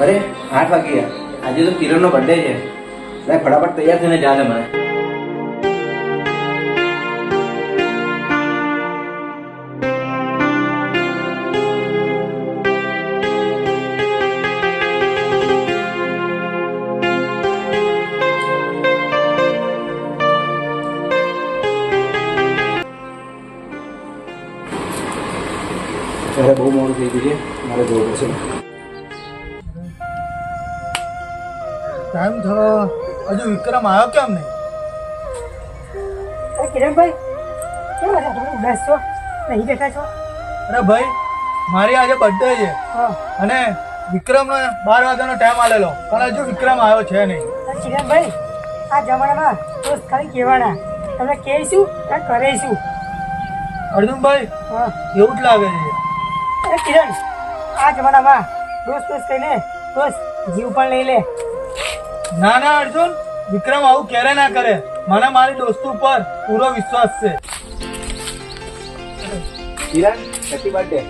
અરે, આઠ વાગી ગયા આજે તો કિરણનો બર્થડે છે. ફટાફટ તૈયાર થઈને જા મને. બહુ મોડું થઈ ગયું છે. મારે જોવું પડશે. ટાઈમ થયો. હજુ વિક્રમ આવ્યો કેમ નહીં? અરે કિરણભાઈ કેમ ઉદાસ છો? નહીં બેઠા છો? અરે ભાઈ મારી આજે બર્થડે છે. હા. અને વિક્રમને બાર વાગ્યાનો ટાઈમ આલેલો. પણ હજુ વિક્રમ આવ્યો છે નહીં. કિરણભાઈ આ જમાનામાં દોસ્ત ખાલી કહેવાના. તમે કહીશું અને કરીશું? અર્જુનભાઈ હા. એવું જ લાગે છે. અરે કિરણ આ જમાનામાં દોસ્ત દોસ્ત કહીને દોસ્ત જીવ પણ લઈ લે. ના ના અર્જુન. વિક્રમ આવું ક્યારે ના કરે? મને મારી દોસ્તો પર પૂરો વિશ્વાસ છે. કિરણ હેપી બર્થડે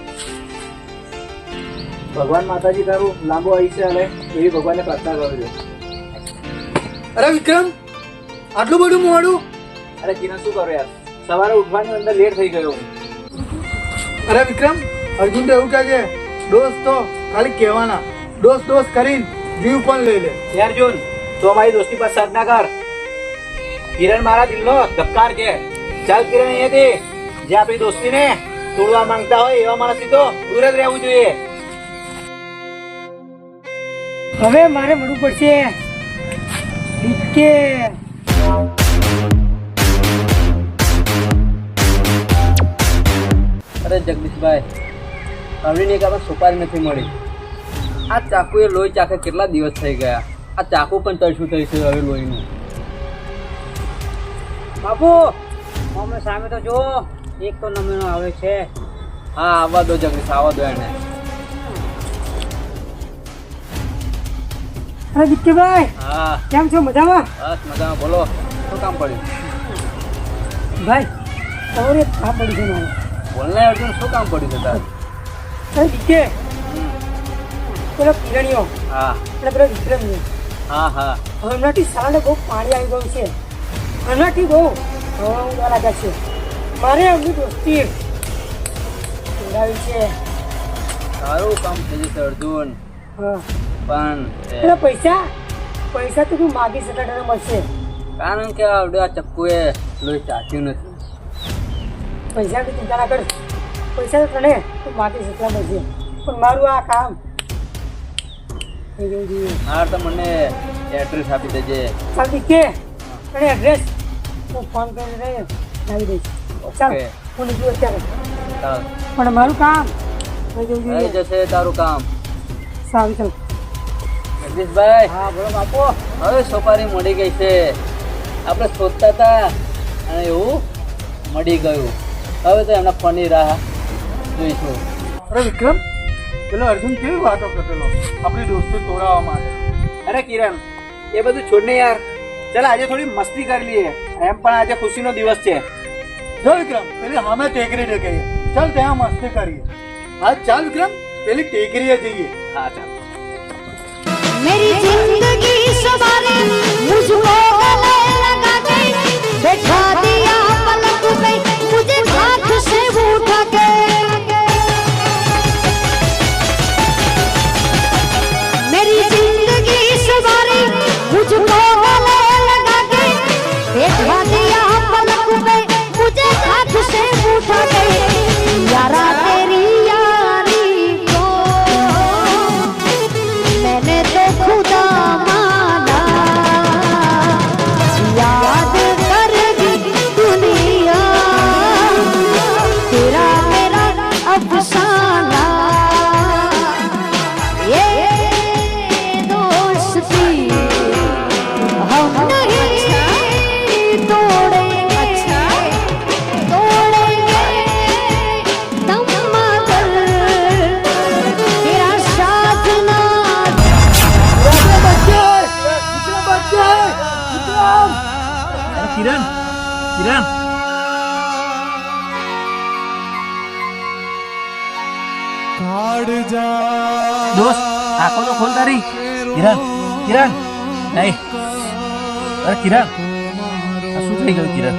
ભગવાન માતાજી તારું લાંબો આયુષ્ય અને એવી ભગવાનને પ્રાર્થના કરું છું. અરે વિક્રમ આટલું બધું મોડું? અરે કિરણ શું કરો યાર? સવારે ઉઠવાની અંદર લેટ થઈ ગયો અરે વિક્રમ અર્જુન તો એવું કહે છે દોસ્ત તો ખાલી કહેવાના. દોસ્ત દોસ્ત કરીને જીવ પણ લઈ લે. યાર જોન તો મારી દોસ્તી પર સર ના કર. કિરણ મારા દિલનો ધબકાર છે. ચાલ કિરણ અહીંયાથી. જે આપણી દોસ્તીને તોડવા માંગતા હોય એવા માણસથી તો દૂર જ રહેવું જોઈએ. હવે મારે મળવું પડશે. કે અરે જગદીશભાઈ હવડીની એક આપણે સુપારી નથી મળી. આ ચાકુ એ લોહી ચાખે કેટલા દિવસ થઈ ગયા? આ ચાકુ પણ તરશું થઈ છે હવે લોહીનું. બાપુ અમે સામે તો જો એક તો નમૂનો આવે છે. હા આવવા દો જગદીશ આવવા દો એને. અરે દિક્કીભાઈ હા. કેમ છો? મજામાં? બસ મજામાં. બોલો શું કામ પડ્યું? ભાઈ તમારે કામ પડ્યું છે બોલને અર્જુન શું કામ પડ્યું છે તારે? દિક્કે પેલો કિરણીઓ હા. એટલે પેલો વિક્રમ હા હા. હમણાંથી સારાને બહુ પાણી આવી ગયું છે. હમણાંથી બહુ હવા લાગ્યા છે. મારે એમની દોસ્તી જોડાવી છે. સારું કામ થઈ જશે અર્જુન. હા. પણ પૈસા પૈસા તો તું માગી તને મળશે. કારણ કે આવડે આ ચપ્પુએ લોહી ચાચ્યું નથી. પૈસા બી ચિંતા ના કર પૈસા તો તને તું માગી એટલા મળશે. પણ મારું આ કામ થઈ હા તો મને એડ્રેસ આપી દેજે. કે? એડ્રેસ હું ફોન કરીને લાવી દઈશ. ચાલ હું નીકળું અત્યારે ચાલ. પણ મારું કામ? થઈ જવું જોઈએ. જશે તારું કામ. સારું ચાલ. જગદીશભાઈ હા બોલો બાપુ. હવે સોપારી મળી ગઈ છે. આપણે શોધતા હતા અને એવું મળી ગયું. હવે તો એમના ફોનની રાહ જોઈશું. અરે વિક્રમ પેલો અર્જુન કેવી વાતો કરતો આપણી દોસ્તી તોડાવવા માટે. અરે કિરણ એ બધું છોડને યાર. ચાલ આજે થોડી મસ્તી કરી લઈએ. એમ પણ આજે ખુશીનો દિવસ છે. જો વિક્રમ પેલી હામે ટેકરી ટેકરીએ ચાલ ત્યાં મસ્તી કરીએ. હા ચાલ વિક્રમ પેલી ટેકરીએ જઈએ. હા ચાલ. મેરી જિંદગી સવારે કિરણ કિરણ દોસ્ત આંખો તો ખોલ તારી કિરણ કિરણ નહીં અરે કિરણ શું થઈ ગયું કિરણ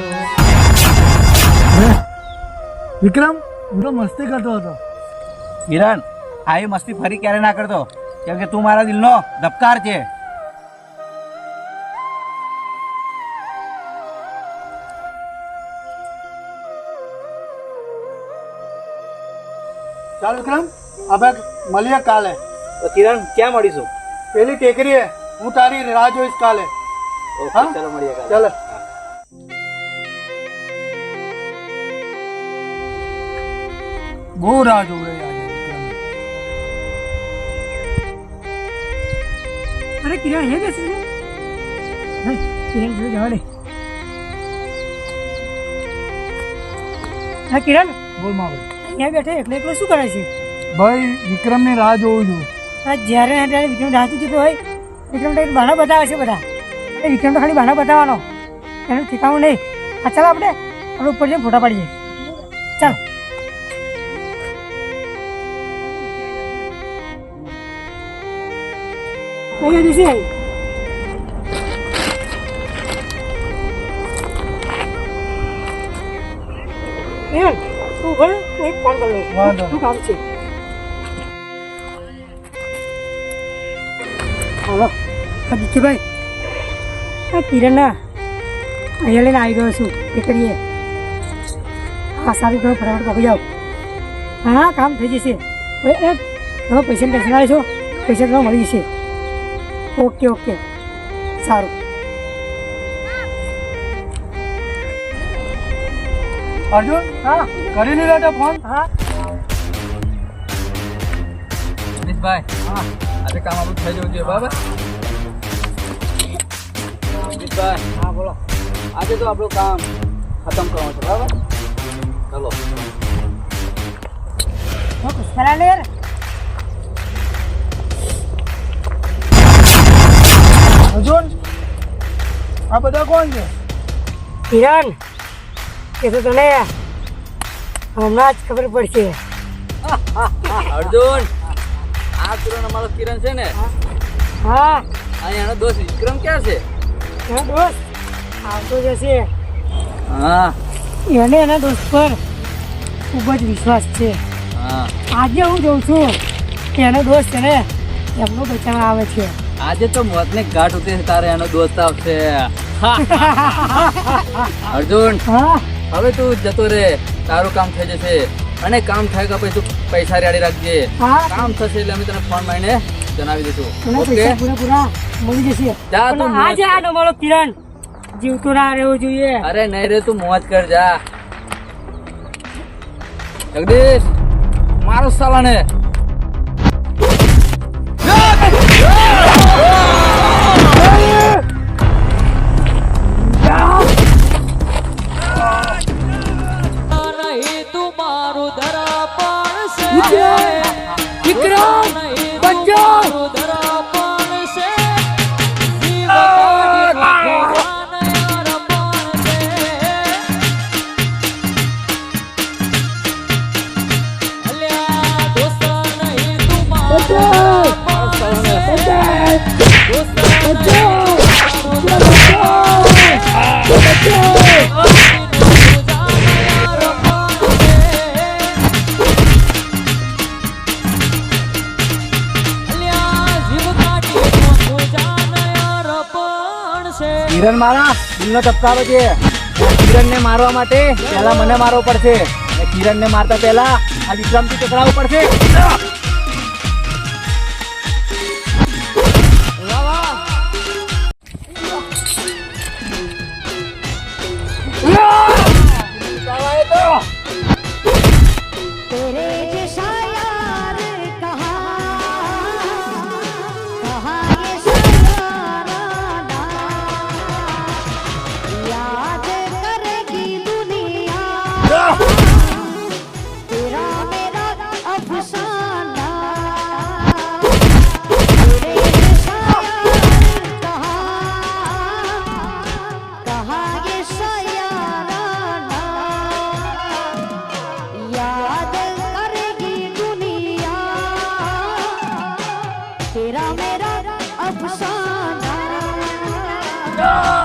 વિક્રમ હું તો મસ્તી કરતો હતો કિરણ આવી મસ્તી ફરી ક્યારે ના કરતો કેમ કે તું મારા દિલનો ધબકાર છે ચાલ વિક્રમ આપણે મળીએ કાલે. તો કિરણ ક્યાં મળીશું? પેલી ટેકરીએ. હું તારી રાહ જોઈશ કાલે. હા? ચલો મળીએ કાલે. ચાલો. બહુ રાહ વિક્રમ. અરે કિરણ અહીંયા બેસે છે? કિરણ જોડે જવા દે. હા કિરણ. બોલમાં અહીંયા બેઠે એકલો એકલો શું કરે છે? ભાઈ વિક્રમની રાહ જોઉં છું. આ જ્યારે ના ત્યારે વિક્રમ રાહ જોતો હોય વિક્રમ તો બહાના બતાવે છે બધા. એ વિક્રમ તો ખાલી બહાના બતાવવાનો. એનું ઠેકાણું નહીં. આ ચાલો આપણે આપણે ઉપર જઈને ફોટા પાડીએ. ચાલ. અહીંયા હું એક ફોન કરી લઉં શું કામ છે. હાલો. હા દીકુભાઈ આ કિરણના. અહીંયા લઈને આવી ગયો છું. એ કરીએ. હા સારું કરો ફટાફટ પહોંચી જાઓ. હા કામ થઈ જશે. હવે એ તમે પૈસાની ટેન્શન આવે છો. પૈસા તમને મળી જશે. Okay okay. સારું. અર્જુન હા કરી લીધો તો ફોન હા. ભાઈ હા. આજે કામ આપણું થઈ જવું જોઈએ બરાબર? અમિતભાઈ હા બોલો. આજે તો આપણું કામ ખતમ કરવાનું છે બરાબર? ચલો. લે અર્જુન આ બધા કોણ છે? કિરણ. એ તો તને હમણાં જ ખબર પડશે. અર્જુન આ કિરણ અમારો કિરણ છે ને? હા. અને એનો દોસ્ત વિક્રમ ક્યાં છે? એનો દોસ્ત આવતો જશે. હા. એને એના દોસ્ત પર ખૂબ જ વિશ્વાસ છે. હા. આજે હું જોઉં છું કે એનો દોસ્ત છે ને એમનો બચાવ આવે છે. આજે તો મોતને ઘાટ ઉતરી તારે એનો દોસ્ત આવશે. અર્જુન. હા. હવે તું જતો રે. તારું કામ થઈ જશે. અને કામ થાય કે પછી તું પૈસા રેડી રાખજે. કામ થશે એટલે અમે તને ફોન મારીને જણાવી દઈશું. ઓકે મળી જશે. જા તું આજે. આ તમારો કિરણ. જીવતો ના રહેવો જોઈએ. અરે નહીં રે તું મોજ કર જા. જગદીશ મારો સાલાને. કિરણ મારા દિલનો ધબકારો છે કિરણને મારવા માટે પહેલા મને મારવો પડશે. કિરણને મારતા પહેલા આ વિક્રમથી ટકરાવવું પડશે. 야!